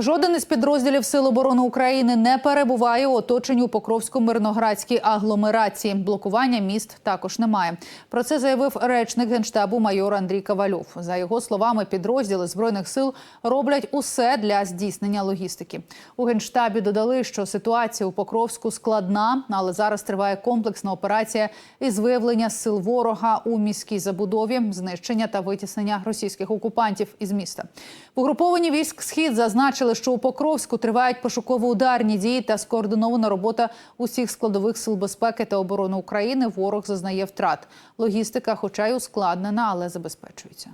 Жоден із підрозділів Сил оборони України не перебуває у оточенні у Покровсько-Мирноградській агломерації. Блокування міст також немає. Про це заявив речник генштабу майор Андрій Кавальов. За його словами, підрозділи збройних сил роблять усе для здійснення логістики. У генштабі додали, що ситуація у Покровську складна, але зараз триває комплексна операція із виявлення сил ворога у міській забудові, знищення та витіснення російських окупантів із міста. В угрупованні військ схід зазначили, що у Покровську тривають пошуково-ударні дії та скоординована робота усіх складових сил безпеки та оборони України. Ворог зазнає втрат. Логістика, хоча й ускладнена, але забезпечується.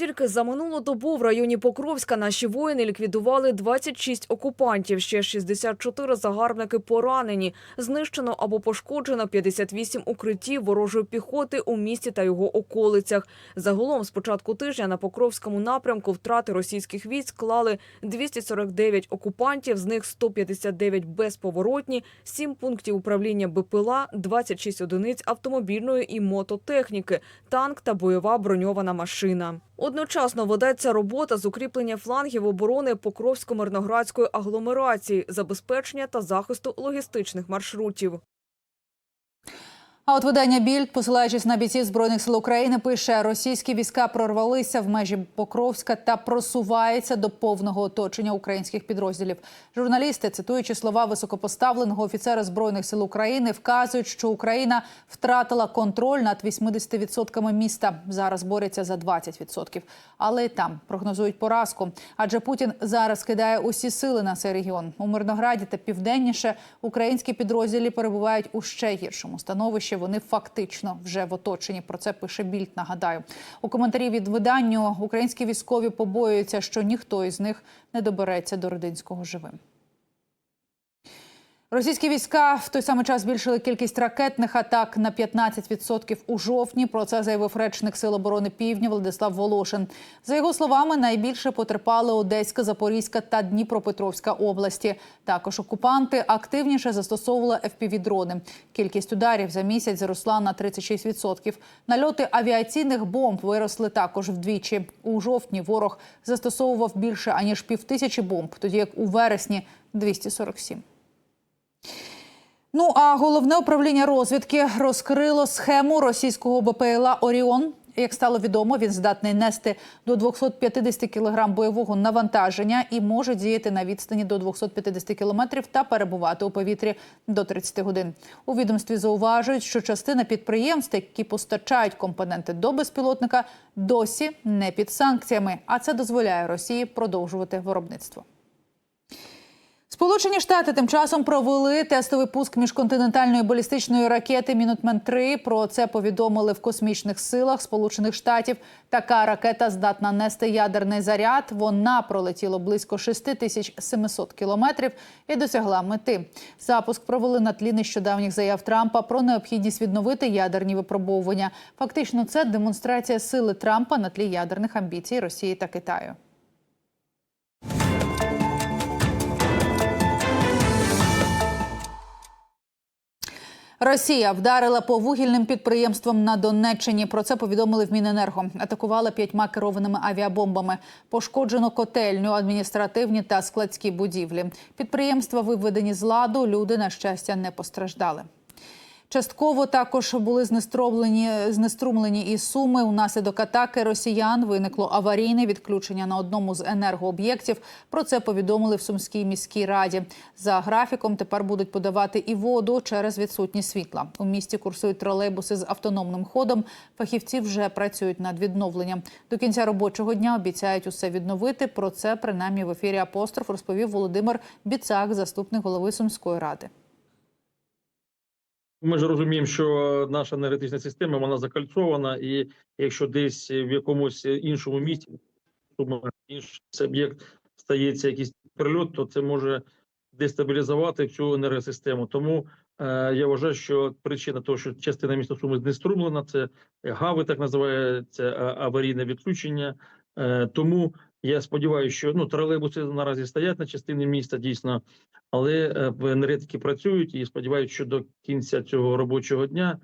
Тільки за минулу добу в районі Покровська наші воїни ліквідували 26 окупантів, ще 64 загарбники поранені. Знищено або пошкоджено 58 укриттів ворожої піхоти у місті та його околицях. Загалом з початку тижня на Покровському напрямку втрати російських військ склали 249 окупантів, з них 159 безповоротні, 7 пунктів управління БПЛА, 26 одиниць автомобільної і мототехніки, танк та бойова броньована машина. Одночасно ведеться робота з укріплення флангів оборони Покровсько-Мирноградської агломерації, забезпечення та захисту логістичних маршрутів. А от видання Більд, посилаючись на бійців збройних сил України, пише: російські війська прорвалися в межі Покровська та просуваються до повного оточення українських підрозділів. Журналісти, цитуючи слова високопоставленого офіцера збройних сил України, вказують, що Україна втратила контроль над 80% міста. Зараз борються за 20%. Але і там прогнозують поразку. Адже Путін зараз кидає усі сили на цей регіон. У Мирнограді та південніше українські підрозділі перебувають у ще гіршому становищі. Вони фактично вже в оточенні. Про це пише Більд. Нагадаю у коментарі від виданню. Українські військові побоюються, що ніхто із них не добереться до Родинського живим. Російські війська в той самий час збільшили кількість ракетних атак на 15% у жовтні. Про це заявив речник Сил оборони Півдня Владислав Волошин. За його словами, найбільше потерпали Одеська, Запорізька та Дніпропетровська області. Також окупанти активніше застосовували FPV-дрони. Кількість ударів за місяць зросла на 36%. Нальоти авіаційних бомб виросли також вдвічі. У жовтні ворог застосовував більше аніж півтисячі бомб, тоді як у вересні 247. Ну а головне управління розвідки розкрило схему російського БПЛА Оріон. Як стало відомо, він здатний нести до 250 кг бойового навантаження і може діяти на відстані до 250 км та перебувати у повітрі до 30 годин. У відомстві зауважують, що частина підприємств, які постачають компоненти до безпілотника, досі не під санкціями, а це дозволяє Росії продовжувати виробництво. Сполучені Штати тим часом провели тестовий пуск міжконтинентальної балістичної ракети Мінутмен 3 Про це повідомили в космічних силах Сполучених Штатів. Така ракета здатна нести ядерний заряд. Вона пролетіла близько 6700 кілометрів і досягла мети. Запуск провели на тлі нещодавніх заяв Трампа про необхідність відновити ядерні випробовування. Фактично, це демонстрація сили Трампа на тлі ядерних амбіцій Росії та Китаю. Росія вдарила по вугільним підприємствам на Донеччині. Про це повідомили в Міненерго. Атакувала п'ятьма керованими авіабомбами. Пошкоджено котельню, адміністративні та складські будівлі. Підприємства виведені з ладу. Люди на щастя не постраждали. Частково також були знеструмлені, знеструмлені і суми. Унаслідок атаки росіян виникло аварійне відключення на одному з енергооб'єктів. Про це повідомили в Сумській міській раді. За графіком тепер будуть подавати і воду через відсутність світла. У місті курсують тролейбуси з автономним ходом. Фахівці вже працюють над відновленням. До кінця робочого дня обіцяють усе відновити. Про це принаймні в ефірі Апостроф розповів Володимир Біцак, заступник голови Сумської ради. Ми ж розуміємо, що наша енергетична система вона закальцована, і якщо десь в якомусь іншому місці інший об'єкт стається якийсь прильот, то це може дестабілізувати цю енергосистему. Тому е, я вважаю, що причина того, що частина міста Суми знеструмлена, це гави, так називається аварійне відключення. Е, тому я сподіваюся, що ну тролейбуси наразі стоять на частині міста дійсно, але в енергетики працюють і сподіваюся, що до кінця цього робочого дня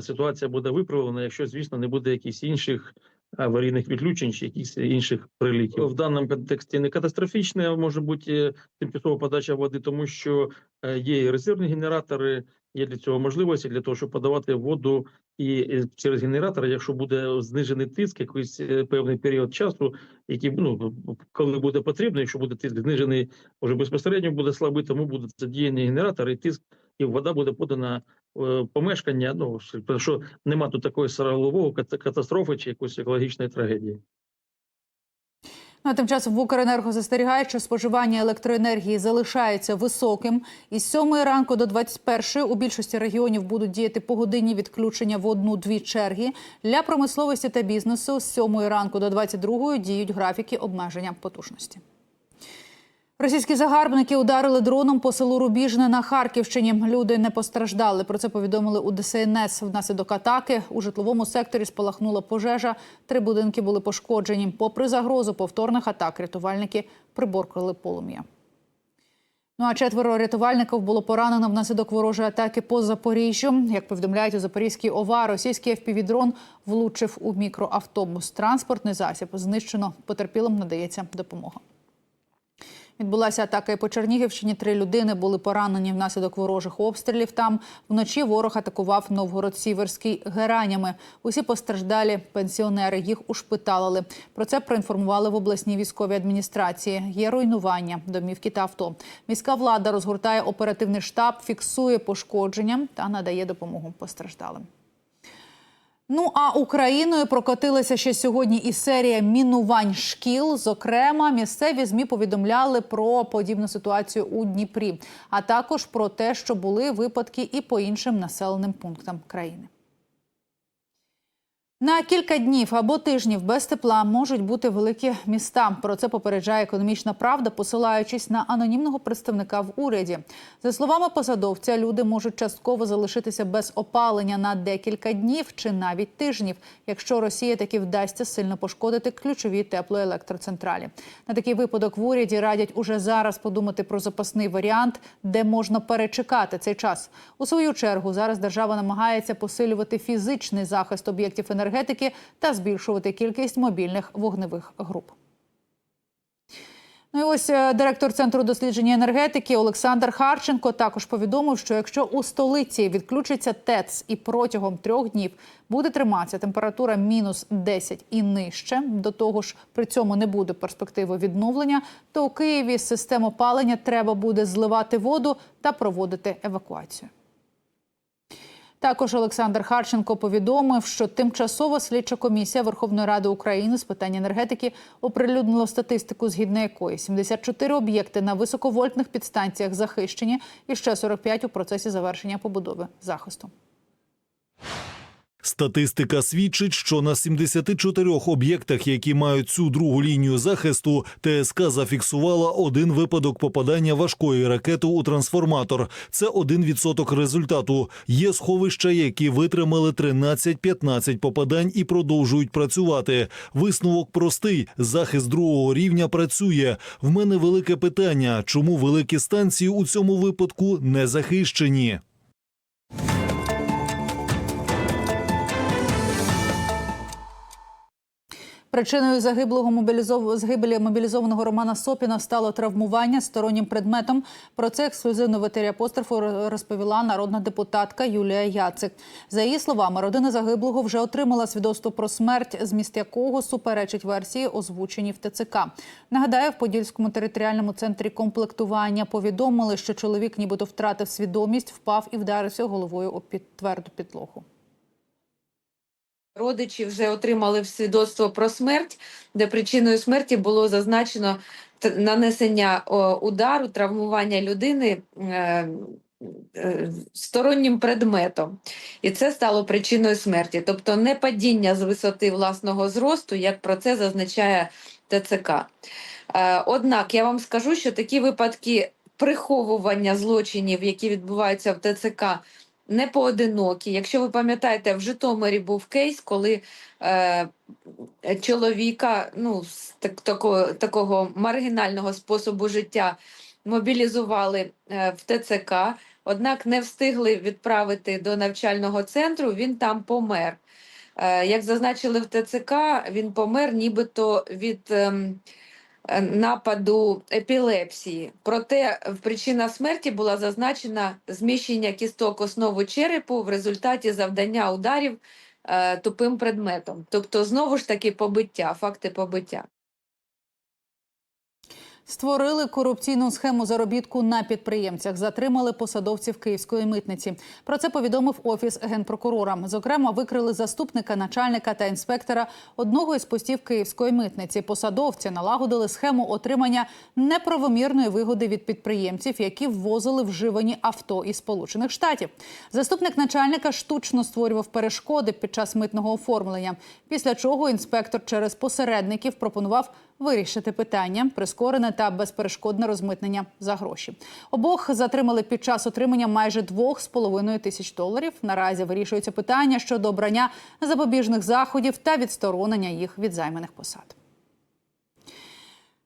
ситуація буде виправлена, якщо звісно не буде якихось інших аварійних відключень чи якихось інших приліків. В даному контексті не катастрофічне може бути е, тимчасова подача води, тому що е, є резервні генератори, є для цього можливості для того, щоб подавати воду і е, через генератори, якщо буде знижений тиск, якийсь певний період часу, який ну коли буде потрібно, якщо буде тиск знижений, вже безпосередньо буде слабий, тому буде задіяний генератор, і тиск, і вода буде подана помешкання. Ну що нема тут такої сирового катастрофи чи якоїсь екологічної трагедії. Ну, а тим часом в Укренерго застерігають, що споживання електроенергії залишається високим. Із 7 ранку до 21 у більшості регіонів будуть діяти погодинні відключення в одну-дві черги. Для промисловості та бізнесу з 7 ранку до 22 діють графіки обмеження потужності. Російські загарбники ударили дроном по селу Рубіжне на Харківщині. Люди не постраждали. Про це повідомили у ДСНС. Внаслідок атаки у житловому секторі спалахнула пожежа. Три будинки були пошкоджені. Попри загрозу повторних атак, рятувальники приборкали полум'я. Ну а четверо рятувальників було поранено внаслідок ворожої атаки по Запоріжжю. Як повідомляють у Запорізькій ОВА, російський FPV-дрон влучив у мікроавтобус. Транспортний засіб знищено. Потерпілим надається допомога. Відбулася атака і по Чернігівщині. Три людини були поранені внаслідок ворожих обстрілів. Там вночі ворог атакував Новгород-Сіверський геранями. Усі постраждалі пенсіонери. Їх ушпиталили. Про це проінформували в обласній військовій адміністрації. Є руйнування домівки та авто. Міська влада розгортає оперативний штаб, фіксує пошкодження та надає допомогу постраждалим. Ну а Україною прокотилася ще сьогодні і серія мінувань шкіл. Зокрема, місцеві змі повідомляли про подібну ситуацію у Дніпрі, а також про те, що були випадки і по іншим населеним пунктам країни. На кілька днів або тижнів без тепла можуть бути великі міста. Про це попереджає економічна правда, посилаючись на анонімного представника в уряді. За словами посадовця, люди можуть частково залишитися без опалення на декілька днів чи навіть тижнів, якщо Росія таки вдасться сильно пошкодити ключові теплоелектроцентралі. На такий випадок в уряді радять уже зараз подумати про запасний варіант, де можна перечекати цей час. У свою чергу зараз держава намагається посилювати фізичний захист об'єктів енергетики енергетики та збільшувати кількість мобільних вогневих груп. Ну і ось е, директор центру дослідження енергетики Олександр Харченко також повідомив, що якщо у столиці відключиться ТЕЦ і протягом трьох днів буде триматися температура мінус 10 і нижче, до того ж при цьому не буде перспективи відновлення, то у Києві з систем опалення треба буде зливати воду та проводити евакуацію. Також Олександр Харченко повідомив, що тимчасова слідча комісія Верховної Ради України з питань енергетики оприлюднила статистику, згідно якої 74 об'єкти на високовольтних підстанціях захищені і ще 45 у процесі завершення побудови захисту. Статистика свідчить, що на 74 об'єктах, які мають цю другу лінію захисту, ТСК зафіксувала один випадок попадання важкої ракети у трансформатор. Це 1% результату. Є сховища, які витримали 13-15 попадань і продовжують працювати. Висновок простий: захист другого рівня працює. В мене велике питання: чому великі станції у цьому випадку не захищені? Причиною загиблого мобілізов... загибелі мобілізованого Романа Сопіна стало травмування стороннім предметом. Про це ексклюзивно в апострофу розповіла народна депутатка Юлія Яцик. За її словами, родина загиблого вже отримала свідоцтво про смерть, зміст якого суперечить версії, озвучені в ТЦК. Нагадаю, в Подільському територіальному центрі комплектування повідомили, що чоловік, нібито втратив свідомість, впав і вдарився головою об під тверду підлогу. Родичі вже отримали свідоцтво про смерть, де причиною смерті було зазначено нанесення удару, травмування людини е, е, стороннім предметом. І це стало причиною смерті. Тобто не падіння з висоти власного зросту, як про це зазначає ТЦК. Е, Однак я вам скажу, що такі випадки приховування злочинів, які відбуваються в ТЦК, не поодинокі. Якщо ви пам'ятаєте, в Житомирі був кейс, коли е, чоловіка ну, з так, такого, такого маргінального способу життя мобілізували е, в ТЦК, однак не встигли відправити до навчального центру, він там помер. Е, Як зазначили в ТЦК, він помер нібито від е, нападу епілепсії. Проте в причина смерті була зазначена зміщення кісток основи черепу в результаті завдання ударів е, тупим предметом. Тобто, знову ж таки, побиття, факти побиття. Створили корупційну схему заробітку на підприємцях. Затримали посадовців київської митниці. Про це повідомив офіс генпрокурора. Зокрема, викрили заступника начальника та інспектора одного із постів київської митниці. Посадовці налагодили схему отримання неправомірної вигоди від підприємців, які ввозили вживані авто із Сполучених Штатів. Заступник начальника штучно створював перешкоди під час митного оформлення. Після чого інспектор через посередників пропонував вирішити питання, прискорене та безперешкодне розмитнення за гроші. Обох затримали під час отримання майже 2,5 тисяч доларів. Наразі вирішується питання щодо обрання запобіжних заходів та відсторонення їх від займаних посад.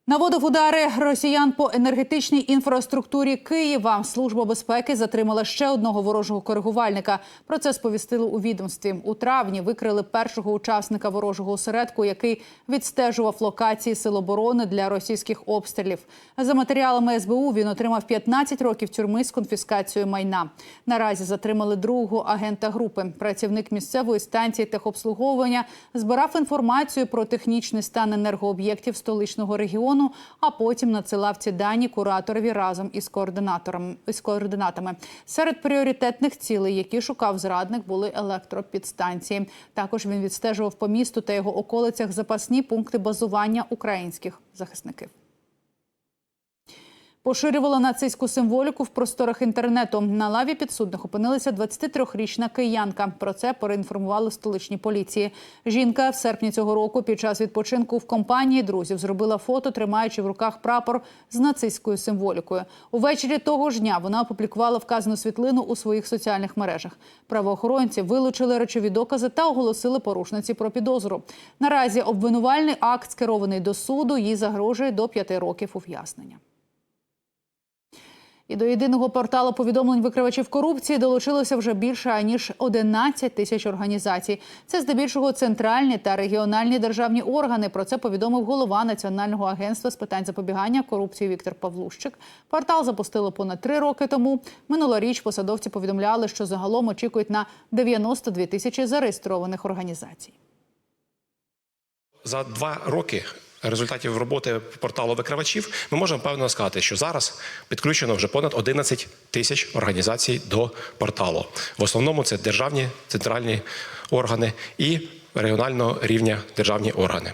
Наводив удари росіян по енергетичній інфраструктурі Києва. Служба безпеки затримала ще одного ворожого коригувальника. Про це сповістили у відомстві. У травні викрили першого учасника ворожого осередку, який відстежував локації сил оборони для російських обстрілів. За матеріалами СБУ він отримав 15 років тюрми з конфіскацією майна. Наразі затримали другого агента групи. Працівник місцевої станції техобслуговування збирав інформацію про технічний стан енергооб'єктів столичного регіону, а потім надсилав ці дані кураторові разом із координатором із координатами. Серед пріоритетних цілей, які шукав зрадник, були електропідстанції. Також він відстежував по місту та його околицях запасні пункти базування українських захисників. Поширювала нацистську символіку в просторах інтернету. На лаві підсудних опинилася 23-річна киянка. Про це проінформували в столичній поліції. Жінка в серпні цього року під час відпочинку в компанії друзів зробила фото, тримаючи в руках прапор з нацистською символікою. Увечері того ж дня вона опублікувала вказану світлину у своїх соціальних мережах. Правоохоронці вилучили речові докази та оголосили порушниці про підозру. Наразі обвинувальний акт скерований до суду. Їй загрожує до п'яти років ув'язнення. І до єдиного порталу повідомлень викривачів корупції долучилося вже більше ніж 11 тисяч організацій. Це здебільшого центральні та регіональні державні органи. Про це повідомив голова Національного агентства з питань запобігання корупції Віктор Павлущик. Портал запустили понад три роки тому. Минулоріч посадовці повідомляли, що загалом очікують на 92 тисячі зареєстрованих організацій. За два роки результатів роботи порталу викривачів ми можемо певно сказати, що зараз підключено вже понад 11 тисяч організацій до порталу. В основному це державні центральні органи і регіонального рівня державні органи.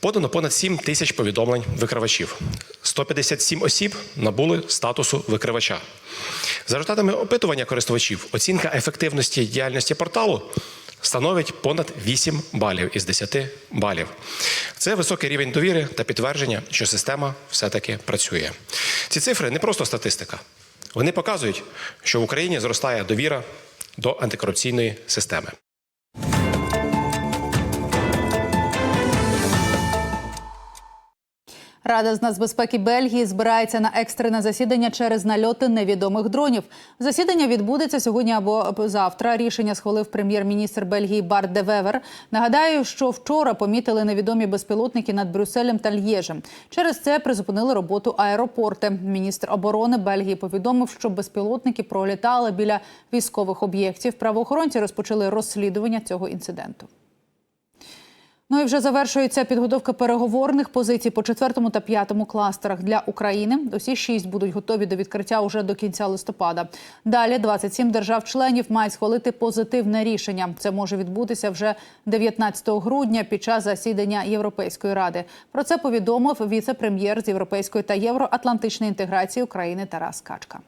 Подано понад 7 тисяч повідомлень викривачів. 157 осіб набули статусу викривача. За результатами опитування користувачів, оцінка ефективності діяльності порталу становить понад 8 балів із 10 балів. Це високий рівень довіри та підтвердження, що система все-таки працює. Ці цифри не просто статистика. Вони показують, що в Україні зростає довіра до антикорупційної системи. Рада з нацбезпеки Бельгії збирається на екстрене засідання через нальоти невідомих дронів. Засідання відбудеться сьогодні або завтра. Рішення схвалив прем'єр-міністр Бельгії Барт де Вевер. Нагадаю, що вчора помітили невідомі безпілотники над Брюсселем та Л'єжем. Через це призупинили роботу аеропорти. Міністр оборони Бельгії повідомив, що безпілотники пролітали біля військових об'єктів. Правоохоронці розпочали розслідування цього інциденту. Ну і вже завершується підготовка переговорних позицій по четвертому та п'ятому кластерах для України. Усі шість будуть готові до відкриття уже до кінця листопада. Далі 27 держав-членів мають схвалити позитивне рішення. Це може відбутися вже 19 грудня під час засідання Європейської ради. Про це повідомив віце-прем'єр з європейської та євроатлантичної інтеграції України Тарас Качка.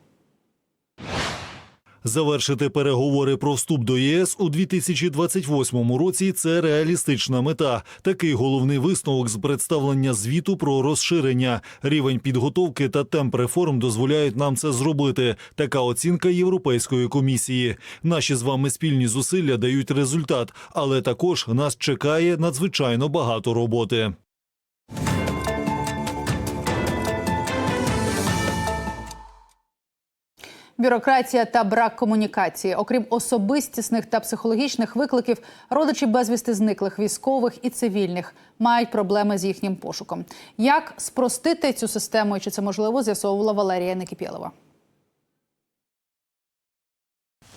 Завершити переговори про вступ до ЄС у 2028 році це реалістична мета. Такий головний висновок з представлення звіту про розширення. Рівень підготовки та темп реформ дозволяють нам це зробити. Така оцінка Європейської комісії. Наші з вами спільні зусилля дають результат, але також нас чекає надзвичайно багато роботи. Бюрократія та брак комунікації, окрім особистісних та психологічних викликів, родичі безвісти зниклих військових і цивільних мають проблеми з їхнім пошуком. Як спростити цю систему чи це можливо, з'ясовувала Валерія Некіпєлова.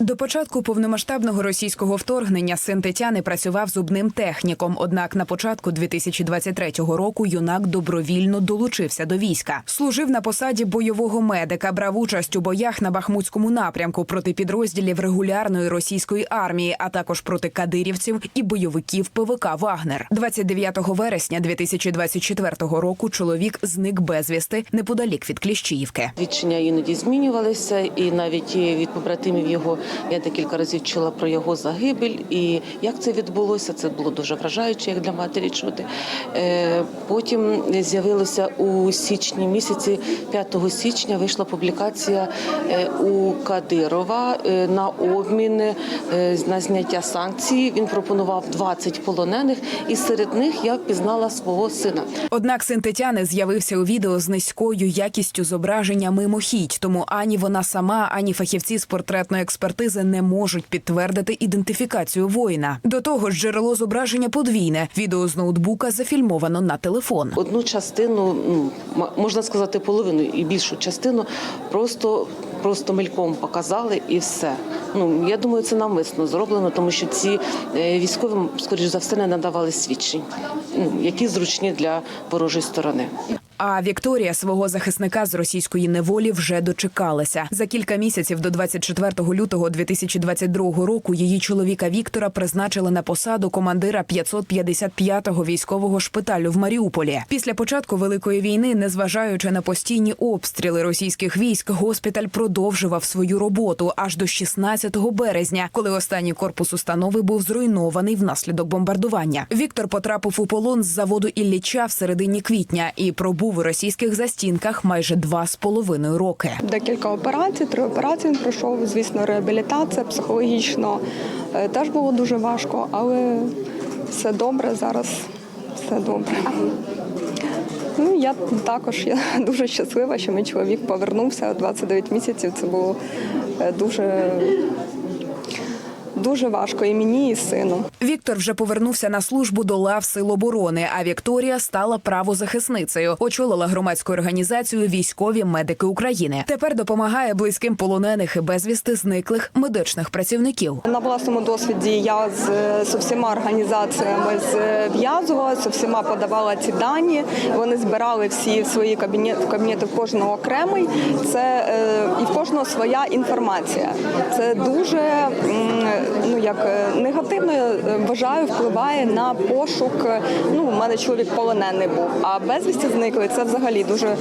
До початку повномасштабного російського вторгнення син Тетяни працював зубним техніком. Однак на початку 2023 року юнак добровільно долучився до війська. Служив на посаді бойового медика, брав участь у боях на Бахмутському напрямку проти підрозділів регулярної російської армії, а також проти кадирівців і бойовиків ПВК Вагнер. 29 вересня 2024 року чоловік зник безвісти неподалік від Кліщіївки. Відчення іноді змінювалися, і навіть від побратимів його я декілька разів чула про його загибель. І як це відбулося, це було дуже вражаюче, як для матері чути. Е, Потім з'явилося у січні місяці, 5 січня, вийшла публікація е, у Кадирова е, на обмін на зняття санкцій. Він пропонував 20 полонених, і серед них я впізнала свого сина. Однак син Тетяни з'явився у відео з низькою якістю зображення мимохідь, тому ані вона сама, ані фахівці з портретної експертизи не можуть підтвердити ідентифікацію воїна. До того ж, джерело зображення подвійне. Відео з ноутбука зафільмовано на телефон. Одну частину, ну можна сказати, половину і більшу частину просто. Просто мельком показали і все. Ну я думаю, це навмисно зроблено, тому що ці е, військові, скоріш за все, не надавали свідчень, ну, які зручні для ворожої сторони. А Вікторія свого захисника з російської неволі вже дочекалася. За кілька місяців до 24 лютого 2022 року її чоловіка Віктора призначили на посаду командира 555-го військового шпиталю в Маріуполі. Після початку великої війни, незважаючи на постійні обстріли російських військ, госпіталь продовжував свою роботу аж до 16 березня, коли останній корпус установи був зруйнований внаслідок бомбардування. Віктор потрапив у полон з заводу Ілліча в середині квітня і пробув у російських застінках майже два з половиною роки. Декілька операцій, три операції він пройшов. Звісно, реабілітація психологічно е, теж було дуже важко, але все добре зараз. Все добре. Ну, я також я дуже щаслива, що мій чоловік повернувся 29 місяців. Це було е, дуже, дуже важко і мені, і сину. Віктор вже повернувся на службу до лав Сил оборони. А Вікторія стала правозахисницею. Очолила громадську організацію Військові медики України. Тепер допомагає близьким полонених і безвісти зниклих медичних працівників. На власному досвіді я з, з усіма організаціями зв'язувалася, всіма подавала ці дані. Вони збирали всі свої кабінети, кабінети в кожного окремий. Це е, і в кожного своя інформація. Це дуже ну як е, негативно е, вважаю, впливає на пошук. е, Ну, у мене чоловік полонений був, а безвісті зникли. Це взагалі дуже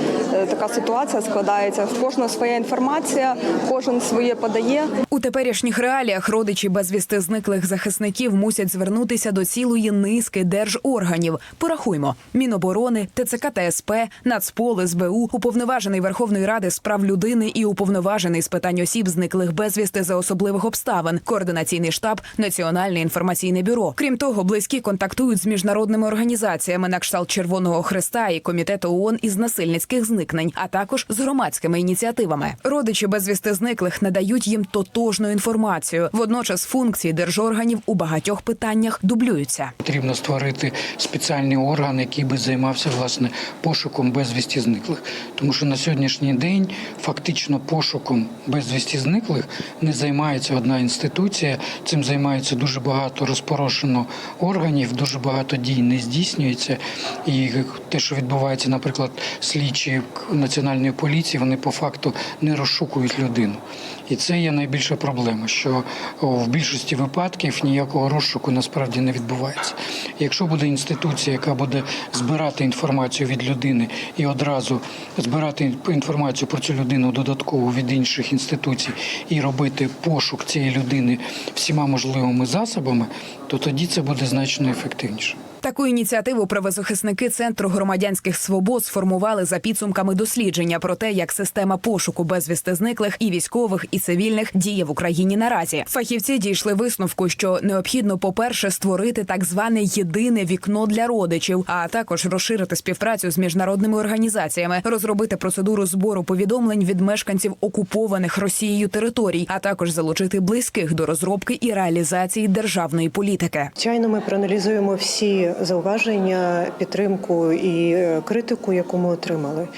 така ситуація складається. В кожного своя інформація, кожен своє подає. Теперішніх реаліях родичі безвісти зниклих захисників мусять звернутися до цілої низки держорганів. Порахуймо: Міноборони, ТЦК та СП, Нацпол, СБУ, уповноважений Верховної Ради з прав людини і уповноважений з питань осіб зниклих безвісти за особливих обставин, координаційний штаб, Національне інформаційне бюро. Крім того, близькі контактують з міжнародними організаціями на кшталт Червоного Христа і комітету ООН із насильницьких зникнень, а також з громадськими ініціативами. Родичі безвісти зниклих надають їм тотожну інформацію. Водночас функції держорганів у багатьох питаннях дублюються. Потрібно створити спеціальний орган, який би займався власне пошуком безвісті зниклих. Тому що на сьогоднішній день фактично пошуком безвісті зниклих не займається одна інституція. Цим займається дуже багато розпорошено органів, дуже багато дій не здійснюється. І те, що відбувається, наприклад, слідчі національної поліції, вони по факту не розшукують людину. І це є найбільша проблема, що в більшості випадків ніякого розшуку насправді не відбувається. Якщо буде інституція, яка буде збирати інформацію від людини і одразу збирати інформацію про цю людину додатково від інших інституцій і робити пошук цієї людини всіма можливими засобами, то тоді це буде значно ефективніше. Таку ініціативу правозахисники Центру громадянських свобод сформували за підсумками дослідження про те, як система пошуку безвісти зниклих і військових, і цивільних діє в Україні наразі. Фахівці дійшли висновку, що необхідно, по-перше, створити так зване єдине вікно для родичів, а також розширити співпрацю з міжнародними організаціями, розробити процедуру збору повідомлень від мешканців окупованих Росією територій, а також залучити близьких до розробки і реалізації державної політики. Звичайно, ми проаналізуємо всі зауваження, підтримку і е, критику, яку ми отримали,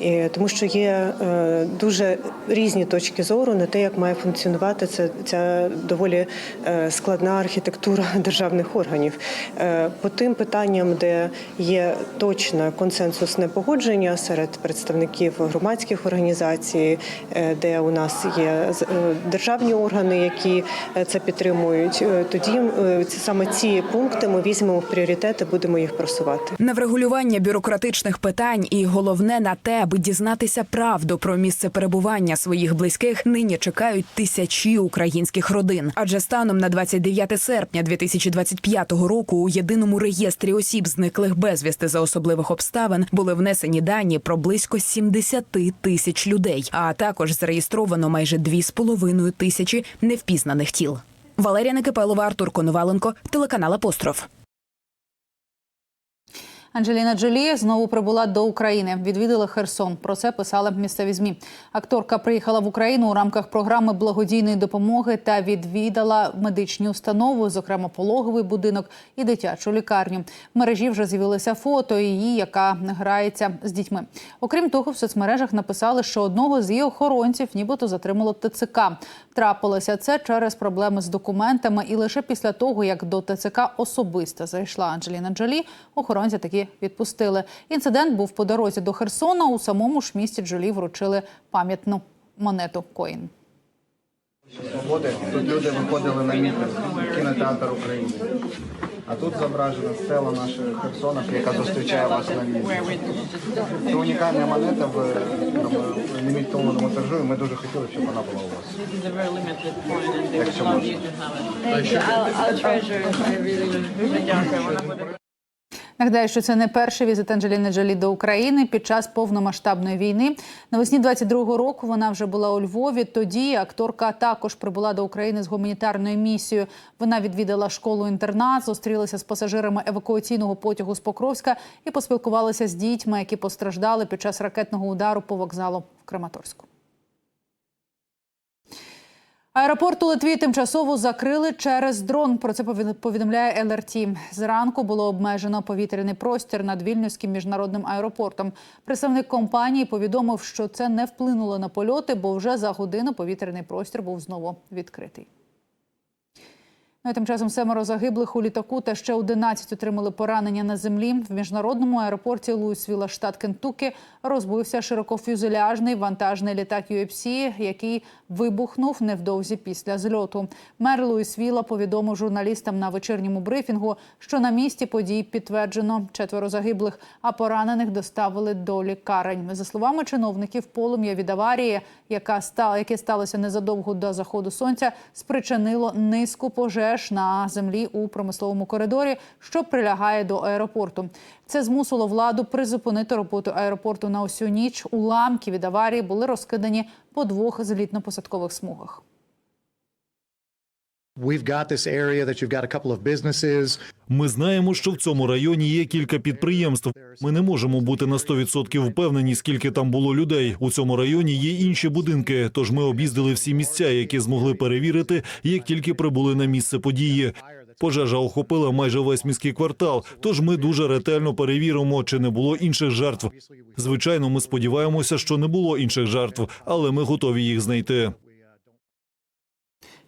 І тому що є е, дуже різні точки зору на те, як має функціонувати ця, ця доволі е, складна архітектура державних органів. Е, По тим питанням, де є точне консенсусне погодження серед представників громадських організацій, е, де у нас є е, державні органи, які е, це підтримують, е, тоді е, саме ці пункти ми візьмемо в пріоритет і будемо їх просувати. На врегулювання бюрократичних питань і головне на те, аби дізнатися правду про місце перебування своїх близьких, нині чекають тисячі українських родин. Адже станом на 29 серпня 2025 року у єдиному реєстрі осіб, зниклих безвісти за особливих обставин, були внесені дані про близько 70 тисяч людей, а також зареєстровано майже 2,5 тисячі невпізнаних тіл. Валерія Некипелова, Артур Коноваленко, телеканал Апостроф. Анджеліна Джолі знову прибула до України. Відвідала Херсон. Про це писали місцеві змі. Акторка приїхала в Україну у рамках програми благодійної допомоги та відвідала медичні установи, зокрема пологовий будинок і дитячу лікарню. В мережі вже з'явилися фото її, яка грається з дітьми. Окрім того, в соцмережах написали, що одного з її охоронців нібито затримало ТЦК. Трапилося це через проблеми з документами, і лише після того, як до ТЦК особисто зайшла Анджеліна Джолі, охоронці відпустили. Інцидент був по дорозі до Херсона. У самому ж місті Джолі вручили пам'ятну монету Коін. свободи. Тут люди виходили на мітинг, кінотеатр України. А тут зображена стела нашої Херсона, яка зустрічає вас на місці. Це унікальна монета в лімітованому тиражу, і ми дуже хотіли, щоб вона була у вас. Якщо можна. Нагадаю, що це не перший візит Анджеліни Джолі до України під час повномасштабної війни. Навесні 22-го року вона вже була у Львові. Тоді акторка також прибула до України з гуманітарною місією. Вона відвідала школу-інтернат, зустрілася з пасажирами евакуаційного потягу з Покровська і поспілкувалася з дітьми, які постраждали під час ракетного удару по вокзалу в Краматорську. Аеропорт у Литві тимчасово закрили через дрон. Про це повід- повідомляє ЛРТ. Зранку було обмежено повітряний простір над Вільнюським міжнародним аеропортом. Представник компанії повідомив, що це не вплинуло на польоти, бо вже за годину повітряний простір був знову відкритий. Ну, і тим часом семеро загиблих у літаку та ще 11 отримали поранення на землі. В міжнародному аеропорті Луїсвіла, штат Кентукі, розбився широкофюзеляжний вантажний літак UFC, який вибухнув невдовзі після зльоту. Мер Луїсвіла повідомив журналістам на вечірньому брифінгу, що на місці подій підтверджено четверо загиблих, а поранених доставили до лікарень. За словами чиновників, полум'я від аварії, яка стала, яке сталося незадовго до заходу сонця, спричинило низку пожеж на землі у промисловому коридорі, що прилягає до аеропорту. Це змусило владу призупинити роботу аеропорту на усю ніч. Уламки від аварії були розкидані по двох злітно-посадкових смугах. Ми знаємо, що в цьому районі є кілька підприємств. Ми не можемо бути на 100% впевнені, скільки там було людей. У цьому районі є інші будинки. Тож ми об'їздили всі місця, які змогли перевірити, як тільки прибули на місце події. Пожежа охопила майже весь міський квартал. Тож ми дуже ретельно перевіримо, чи не було інших жертв. Звичайно, ми сподіваємося, що не було інших жертв, але ми готові їх знайти.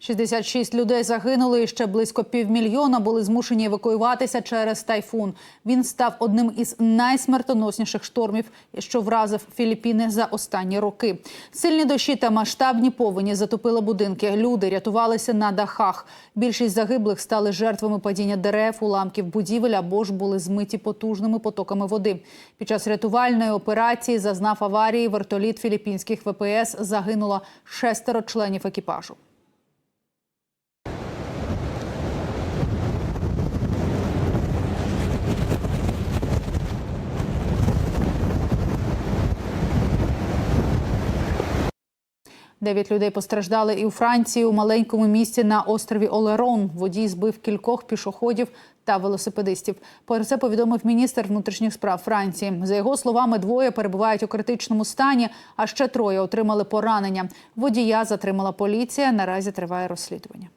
66 людей загинули і ще близько півмільйона були змушені евакуюватися через тайфун. Він став одним із найсмертоносніших штормів, що вразив Філіппіни за останні роки. Сильні дощі та масштабні повені затопили будинки. Люди рятувалися на дахах. Більшість загиблих стали жертвами падіння дерев, уламків будівель або ж були змиті потужними потоками води. Під час рятувальної операції зазнав аварії вертоліт філіппінських ВПС. Загинуло шестеро членів екіпажу. Дев'ять людей постраждали і у Франції у маленькому місті на острові Олерон. Водій збив кількох пішоходів та велосипедистів. Про це повідомив міністр внутрішніх справ Франції. За його словами, двоє перебувають у критичному стані, а ще троє отримали поранення. Водія затримала поліція. Наразі триває розслідування.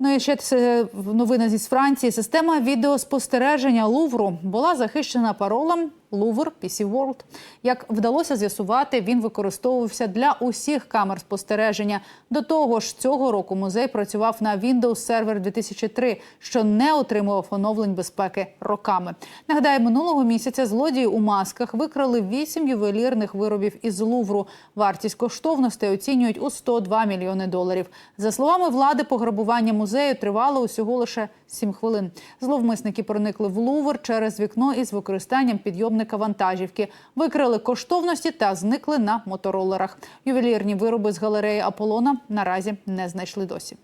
Ну і ще це новина зі Франції. Система відеоспостереження Лувру була захищена паролем Louvre PC World. Як вдалося з'ясувати, він використовувався для усіх камер спостереження. До того ж, цього року музей працював на Windows Server 2003, що не отримував оновлень безпеки роками. Нагадаю, минулого місяця злодії у масках викрали вісім ювелірних виробів із Лувру. Вартість коштовностей оцінюють у 102 мільйони доларів. За словами влади, пограбування музею тривало усього лише 7 хвилин. Зловмисники проникли в Лувр через вікно із використанням підйомника вантажівки, викрили коштовності та зникли на моторолерах. Ювелірні вироби з галереї Аполлона наразі не знайшли досі.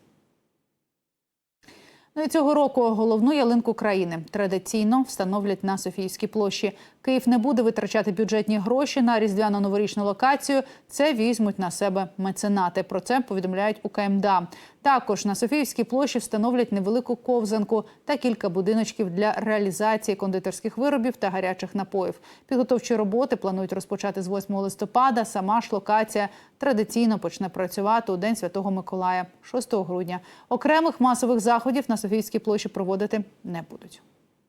Ну і цього року головну ялинку країни традиційно встановлять на Софійській площі. Київ не буде витрачати бюджетні гроші на різдвяно-новорічну локацію. Це візьмуть на себе меценати. Про це повідомляють у КМДА. Також на Софіївській площі встановлять невелику ковзанку та кілька будиночків для реалізації кондитерських виробів та гарячих напоїв. Підготовчі роботи планують розпочати з 8 листопада. Сама ж локація традиційно почне працювати у День Святого Миколая, 6 грудня. Окремих масових заходів на Софійській площі проводити не будуть.